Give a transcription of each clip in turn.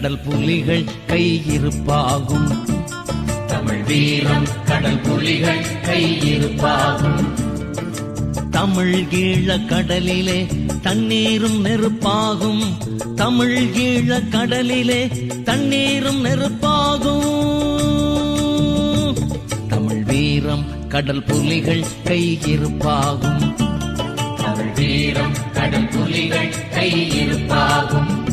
கடல் புலிகள் கையிருப்பாகும். தமிழ் வீரம் கடல் புலிகள் கையிருப்பாகும். தமிழ் ஈழ கடலிலே தண்ணீரும் நெருப்பாகும். தமிழ் ஈழ கடலிலே தண்ணீரும் நெருப்பாகும். தமிழ் வீரம் கடல் புலிகள் கையிருப்பாகும். தமிழ் வீரம் கடல் புலிகள் கையிருப்பாகும்.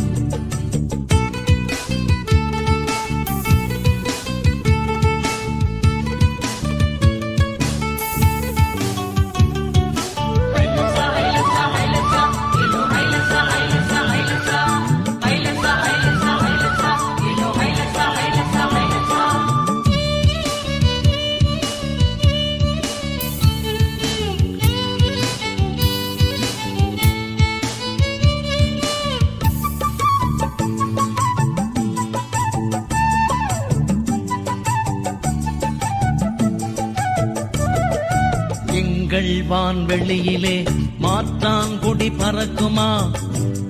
வான்வெளியிலே மாற்றாங்குடி பறக்குமா?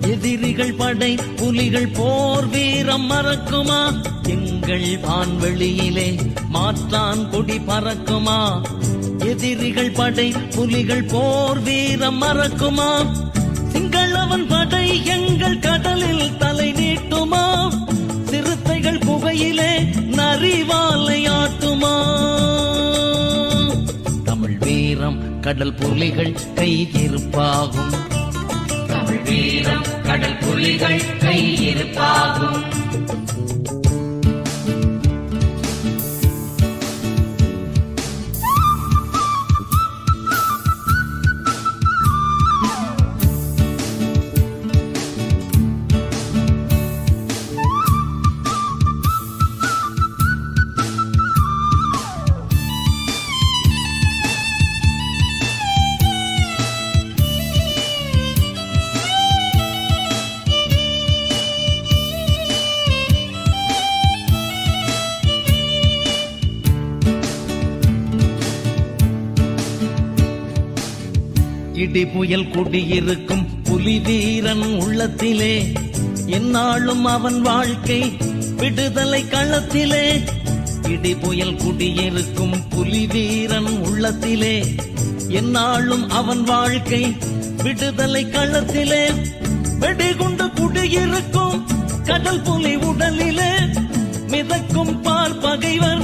எதிரிகள் படை புலிகள் போர் வீரம் மறக்குமா? எங்கள் வான்வெளியிலே மாற்றான்குடி பறக்குமா? எதிரிகள் படை புலிகள் போர் வீரம் மறக்குமா? சிங்களவன் படை எங்கள் கடலில் தலை நீட்டுமா? சிறுத்தைகள் புகையிலே நரிவாலை ஆட்டுமா? தமிழ் வீரம் கடல் புலிகள் கையிருப்பாகும். தமிழ் வீரம் கடல் புலிகள் கையிருப்பாகும். இடி புயல் குடியிருக்கும் புலி வீரன் உள்ளத்திலே. என்னாலும் அவன் வாழ்க்கை விடுதலை களத்திலே. இடி புயல் குடியிருக்கும் புலி வீரன் உள்ளத்திலே. என்னாலும் அவன் வாழ்க்கை விடுதலை களத்திலே. வெடிகுண்டு குடியிருக்கும் கடல் புலி உடலிலே. மிதக்கும் பார் பகைவர்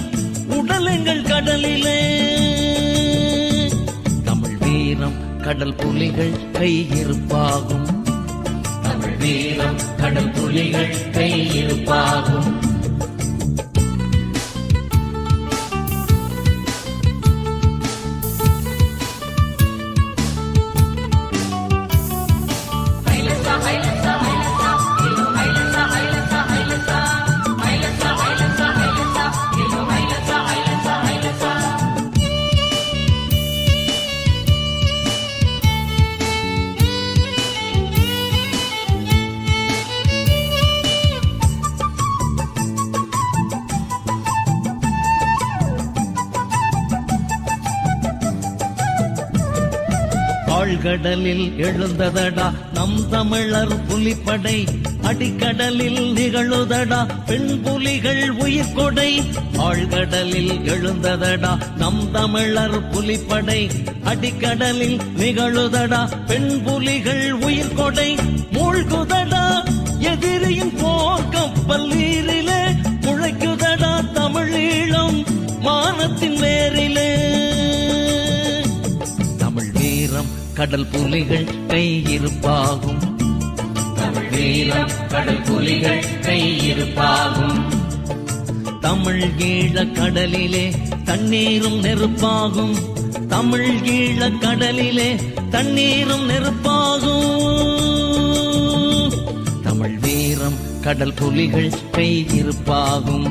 உடலெங்கள் கடலிலே. கடல் புலிகள் கையிருப்பாகும் தமிழ் வீரம் கடல் புலிகள் கையிருப்பாகும் ஆழ்கடலில் எழுந்ததடா. நம் தமிழர் புலிப்படை அடிக்கடலில் நிகழுதடா. பெண் புலிகள் உயிர் கொடை ஆழ்கடலில் எழுந்ததடா. நம் தமிழர் புலிப்படை அடிக்கடலில் நிகழுதடா. பெண் புலிகள் உயிர் கொடை மூழ்குதடா. எதிரியின் போர் கப்பல் நீரிலே முளைக்குதடா. தமிழீழம் மானத்தின் வேரிலே. வீரம் கடல் புலிகள் கையிருப்பாகும் தமிழ் வீரம் கடல் புலிகள் கையிருப்பாகும் தமிழ் ஈழ கடலிலே தண்ணீரும் நெருப்பாகும். தமிழ் ஈழ கடலிலே தண்ணீரும் நெருப்பாகும். தமிழ் வீரம் கடல் புலிகள் கையிருப்பாகும்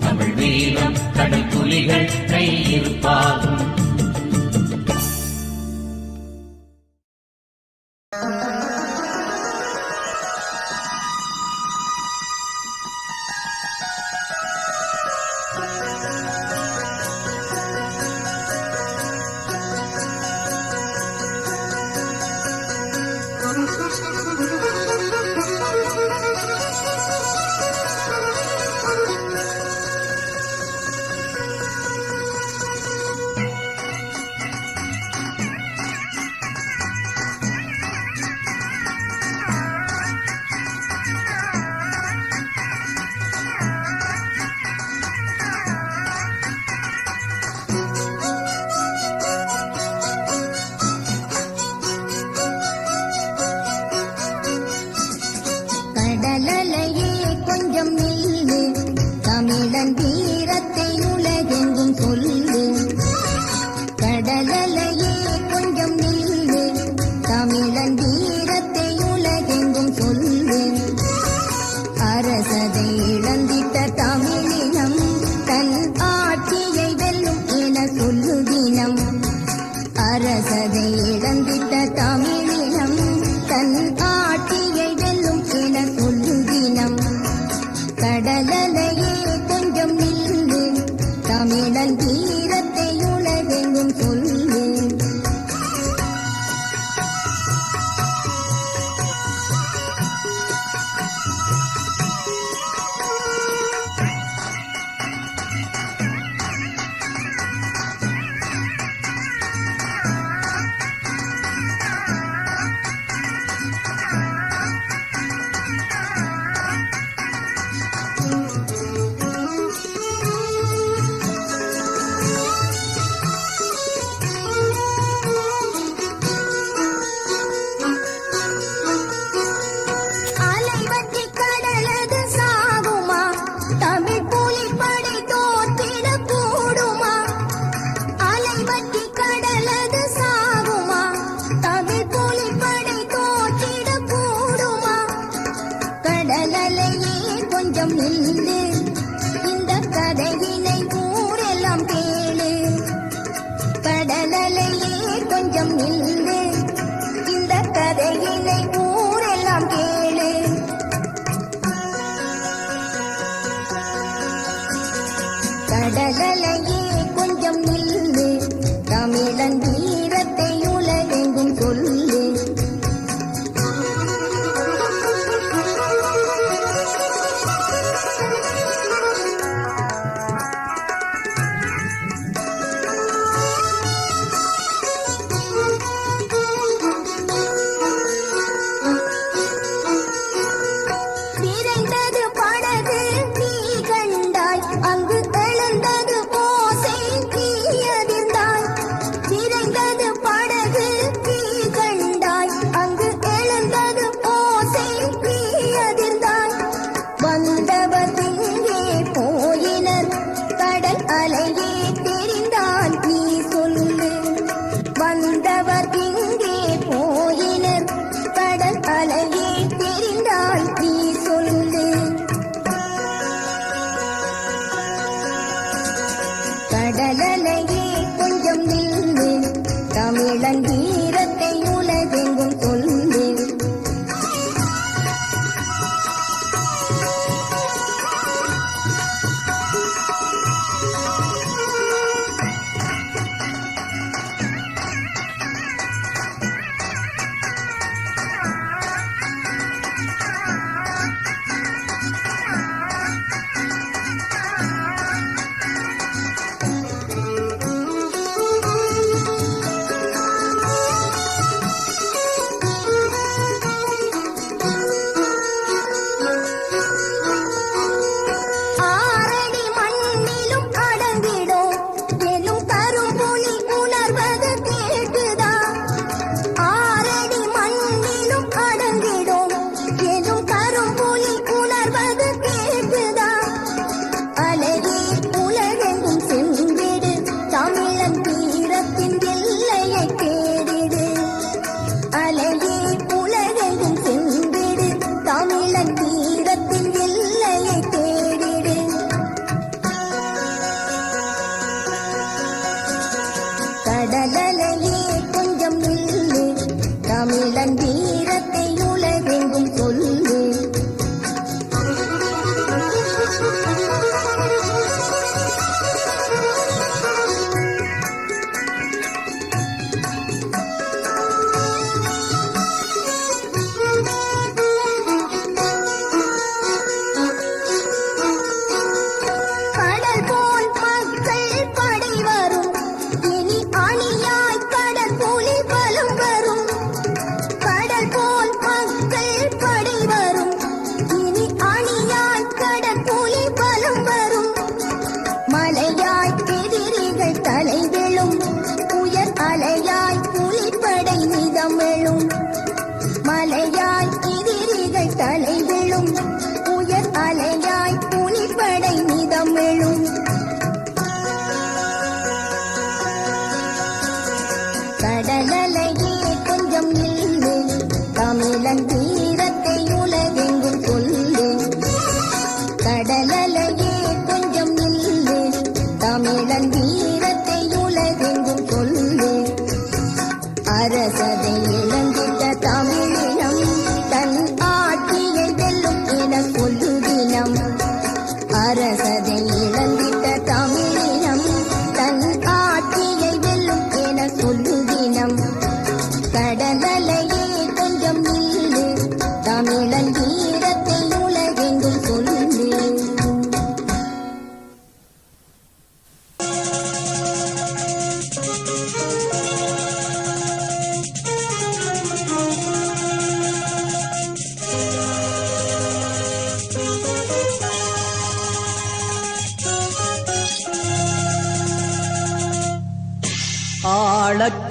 தமிழ் வீரம் கடல் புலிகள் கையிருப்பாகும் அரசதை இழந்திட்ட தமிழ்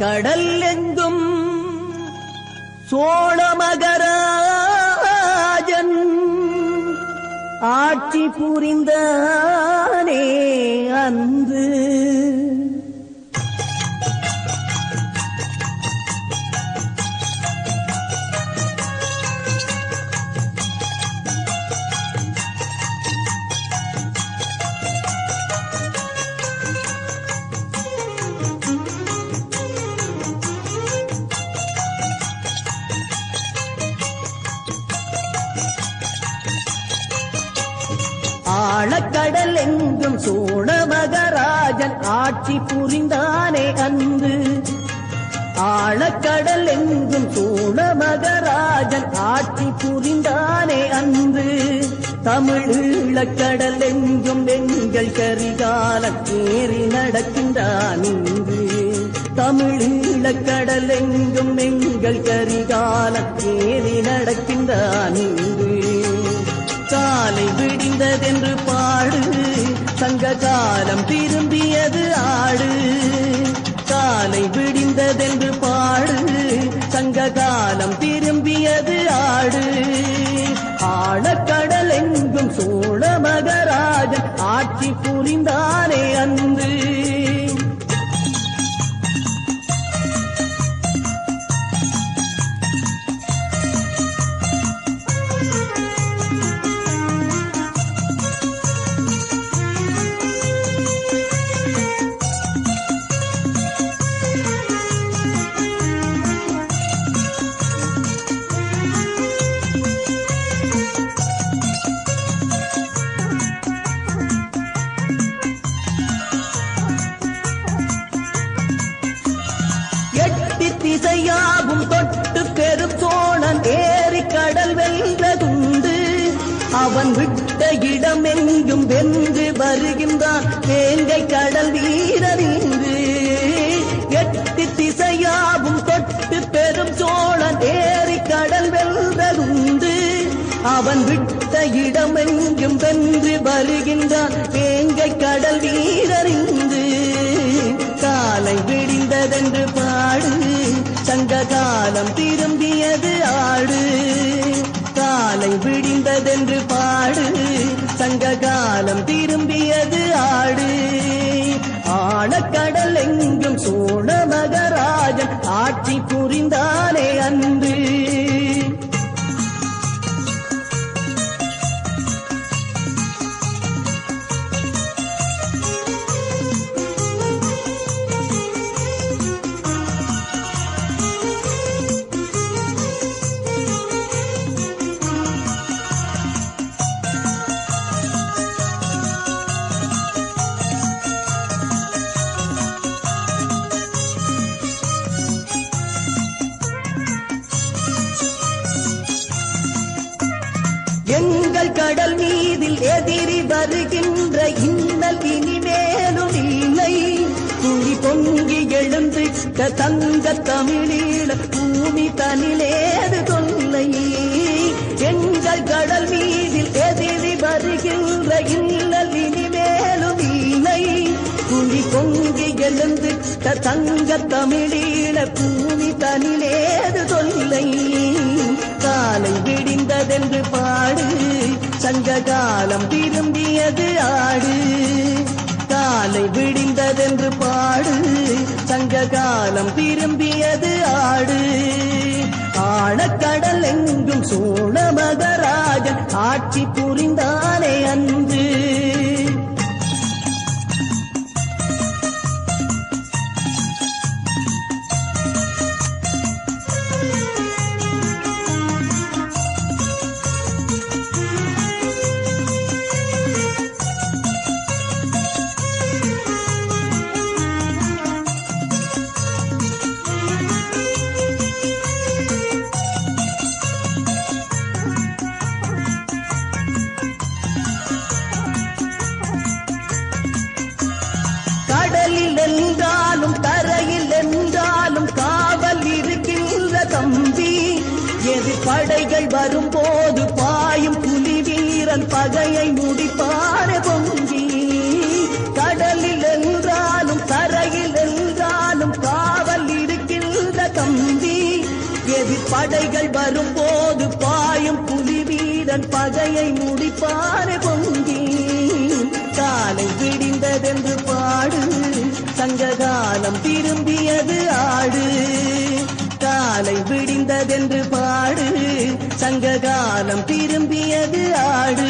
கடல் எங்கும் சோழமகராஜன் ஆட்சி புரிந்தானே அன்று. ஆழக்கடல் எங்கும் சோழமகராஜன் ஆட்சி புரிந்தானே அன்று ஆழக்கடல் எங்கும் சோழமகராஜன் ஆட்சி புரிந்தானே அன்று தமிழீழக்கடல் எங்கும் எங்கள் கரிகாலம் ஏறி நடக்கின்றான் இன்று தமிழீழக்கடல் எங்கும் எங்கள் கரிகாலம் ஏறி நடக்கின்றான் இன்று காலை விடிந்ததென்று பாடு. சங்க காலம் திரும்பியது ஆடு. காலை விடிந்ததென்று பாடு. சங்க காலம் திரும்பியது ஆடு. ஆழக்கடல் எங்கும் சோழ மகராஜன் ஆட்சி புரிந்த அவன் விட்ட இடம் எங்கும் வென்று வருகின்றான். வேங்கை கடல் வீரர் இன்று. எட்டி திசையாகும் தொட்டு பெரும் சோழன் ஏறி கடல் வென்றதுண்டு. அவன் விட்ட இடம் எங்கும் வென்று வருகின்றான். வேங்கை கடல் வீரர் இன்று. காலை விடிந்ததென்று பாடு. சங்க காலம் திரும்பியது ஆடு. காலை விடி வந்ததென்று பாடு. சங்க காலம் திரும்பியது ஆடு. ஆழக்கடல் எங்கும் சோழ மகராஜன் ஆட்சி புரிந்தானே அன்று. எழுந்திட்ட தங்க தமிழீழ பூமி தனிலேது தொல்லை. எங்கள் கடல் மீதில் எதிரி வருகின்ற இன்னல் இனிமேலும் இல்லை. குழி பொங்கி எழுந்து தங்க தமிழீழ பூமி தனிலேது தொல்லை. காலை விடிந்ததென்று பாடு சங்க காலம் திரும்பியது ஆடு. காலை விடிந்ததென்று பாடு. சங்க காலம் திரும்பியது ஆடு. ஆழக்கடல் எங்கும் சோழ மகராஜன் ஆட்சி புரிந்தானே அன்று. வரும்போது பாயும் புலி வீரன் பகையை முடிப்பானே பொங்கி. கடலில் என்றாலும் கரையில் என்றாலும் காவல் இருக்கின்ற கம்பி. எதிர்படைகள் வரும்போது பாயும் புலி வீரன் பகையை முடிப்பானே பொங்கி. காலை விடிந்ததென்று பாடு சங்ககாலம் திரும்பியது ஆடு. காலை விடிந்ததென்று பாடு. சங்ககாலம் திரும்பியது ஆடு.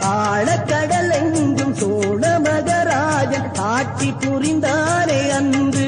ஆழக்கடல் எங்கும் சோழ மகராஜன் ஆட்சி புரிந்தாரே அன்று.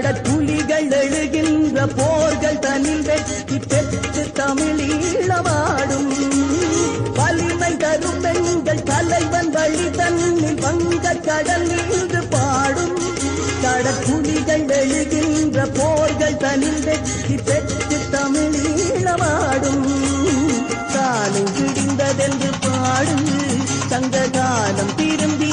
கடற்குலிகள் எழுகின்ற போர்கள் தனில் வெற்றி பெற்று தமிழீழமாடும் வலிமை தரும் பெண்கள் தலைவன் வழி தன்னில் வங்க கடல் நின்று பாடும். கடற்குலிகள் எழுகின்ற போர்கள் தனில் வெற்றி பெற்று தமிழீழமாடும் காலை விடிந்ததென்று பாடும். தங்க காலம் திரும்பி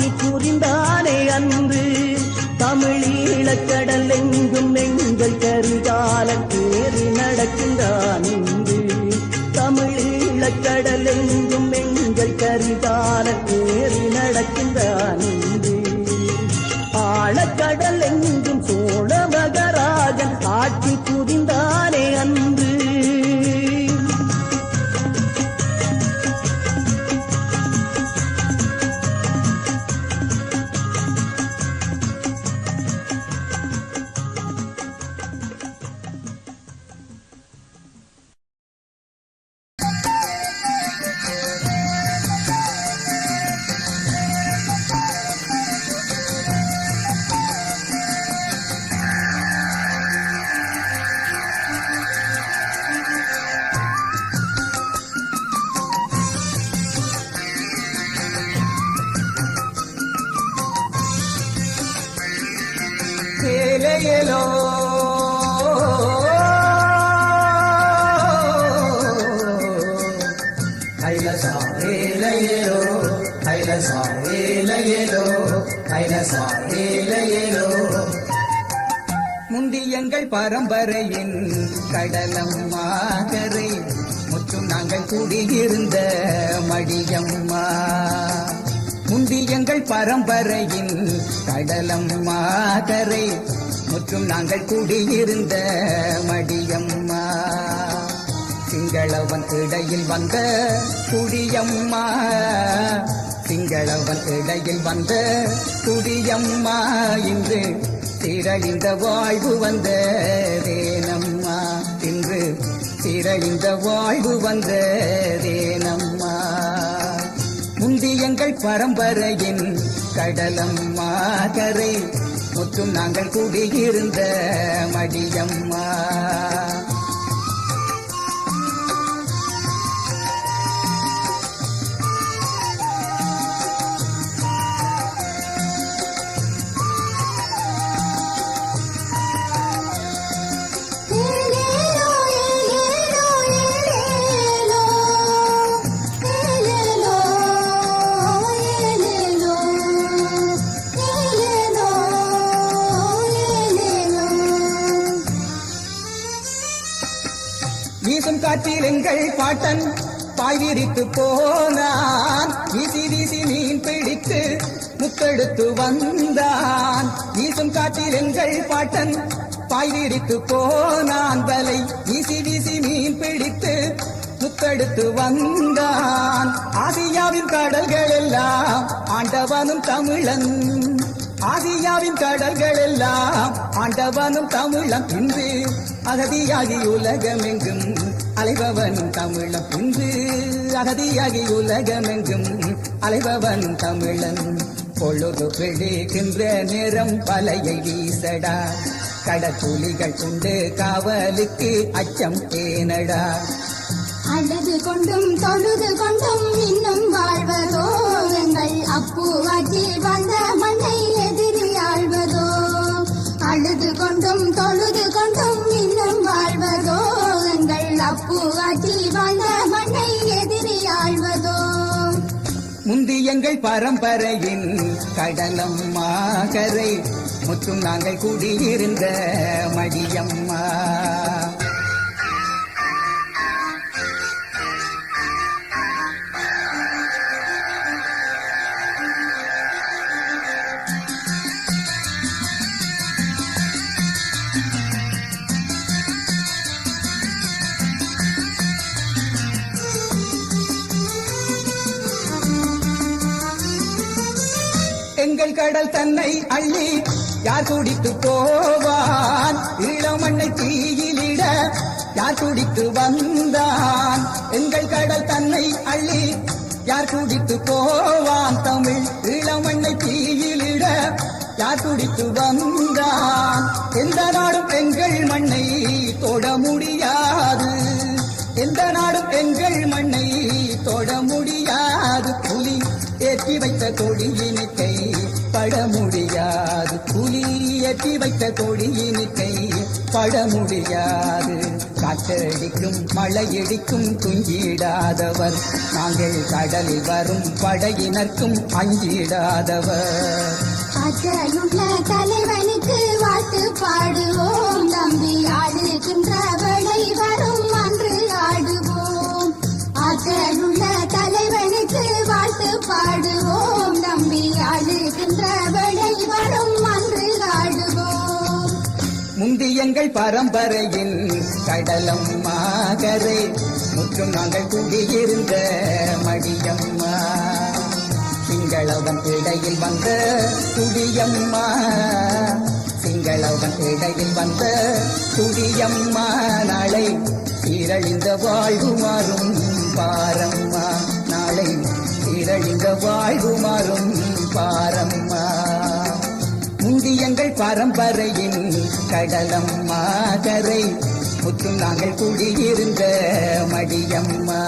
ஆட்சி புரிந்தானே அன்று தமிழீழக்கடல் எங்கும் எங்கள் கருகாலத்து. கைலசா ஏலையேலோ கைலசா ஏலையேலோ கைலசா ஏலையேலோ முந்தியங்கள் பரம்பரையின் கடலம்மா கரை முற்றும் நாங்கள் கூடியிருந்த மடியம்மா. முந்தியங்கள் பரம்பரையின் கடலம்மா கரை முற்றும் நாங்கள் கூடியிருந்த மடிய சிங்களவன் இடையில் வந்த குடியம்மா. சிங்களவன் இடையில் வந்த குடியம்மா. இன்று திரளிந்த வாழ்வு வந்த தேனம்மா. இன்று திரளிந்த வாழ்வு வந்த தேனம்மா. முந்தியங்கள் பரம்பரையின் கடலம்மா. கரை முற்றும் நாங்கள் குடியிருந்த மடியம்மா. காற்றில் எங்கள் பாட்டன் பாய் விரித்து போனான். வீசி வீசி மீன் பிடித்து முத்தெடுத்து வந்தான். வீசும் காற்றில் எங்கள் பாட்டன் பாய் விரித்து போனான். வலை வீசி வீசி மீன் பிடித்து முத்தெடுத்து வந்தான். ஆசியாவின் கடல்கள் எல்லாம் ஆண்டவனும் தமிழன். ஆசியாவின் கடல்கள் எல்லாம் ஆண்டவனும் தமிழம் இன்று அகதியாகி உலகமெங்கும். அலைபவனும் தமிழம் இன்று அகதியாகி உலகமெங்கும் அலைபவனும் தமிழன். பொழுது விழுகின்ற நேரம் பலையை வீசடா. கடற்குலிகள் கொண்டு காவலுக்கு அச்சம் ஏனடா அழுது கொண்டும் தொழுது கொண்டும் இன்னும் வாழ்வதோ? எங்கள் அப்புவாச்சி வந்த மண்ணை எதிரி ஆழ்வதோ அழுது கொண்டும் தொழுது கொண்டும் இன்னும் எங்கள் அப்புவாச்சி வந்த மண்ணை எதிரி ஆழ்வதோ? முந்தி எங்கள் பரம்பரையின் கடலம் மாகரை முற்றும் நாங்கள் கூடியிருந்த மடியம்மா. திங்கள் கடல் தன்னை அள்ளி யார் துடித்து போவான்? இளமண்ணை தீயிலிட யார் துடித்து வந்தான்? எங்கள் கடல் தன்னை அள்ளி யார் துடித்து போவான்? தமிழ் இளமண்ணை தீயிலிட யார் துடித்து வந்தான்? எந்த நாடும் எங்கள் மண்ணை தொட முடியாது. எந்த நாடும் எங்கள் மண்ணை தொட முடியாது. புலி ஏற்றி வைத்த கொடியினை கை பட முடியாது. புலி ஏற்றி வைத்த கொடியினுக்கை பட முடியாது. காற்றடிக்கும் மழையடிக்கும் துஞ்சிடாதவர் நாங்கள் கடலில் வரும் படையினர்க்கும் அஞ்சிடாதவர். அச்சையுள்ள தலைவனுக்கு வாழ்த்து பாடுவோம். தம்பி ஆடுகின்றவர் முந்தியங்கள் பரம்பரையின் கடலம் மாகரை முற்றும் நாங்கள் குடியிருந்த மடியம்மா. சிங்களவன் இடையில் வந்த துடியம்மா சிங்களவன் இடையில் வந்த துடியம்மா நாளை சீரழிந்த வாழ்வு மாறும் பாரம்மா. நாளை சீரழிந்த வாழ்வு மாறும் பாரம்மா. முந்தியங்கள் பரம்பரையின் கடலம் மாகரை முற்றும் நாங்கள் குடியிருந்த மடியம்மா.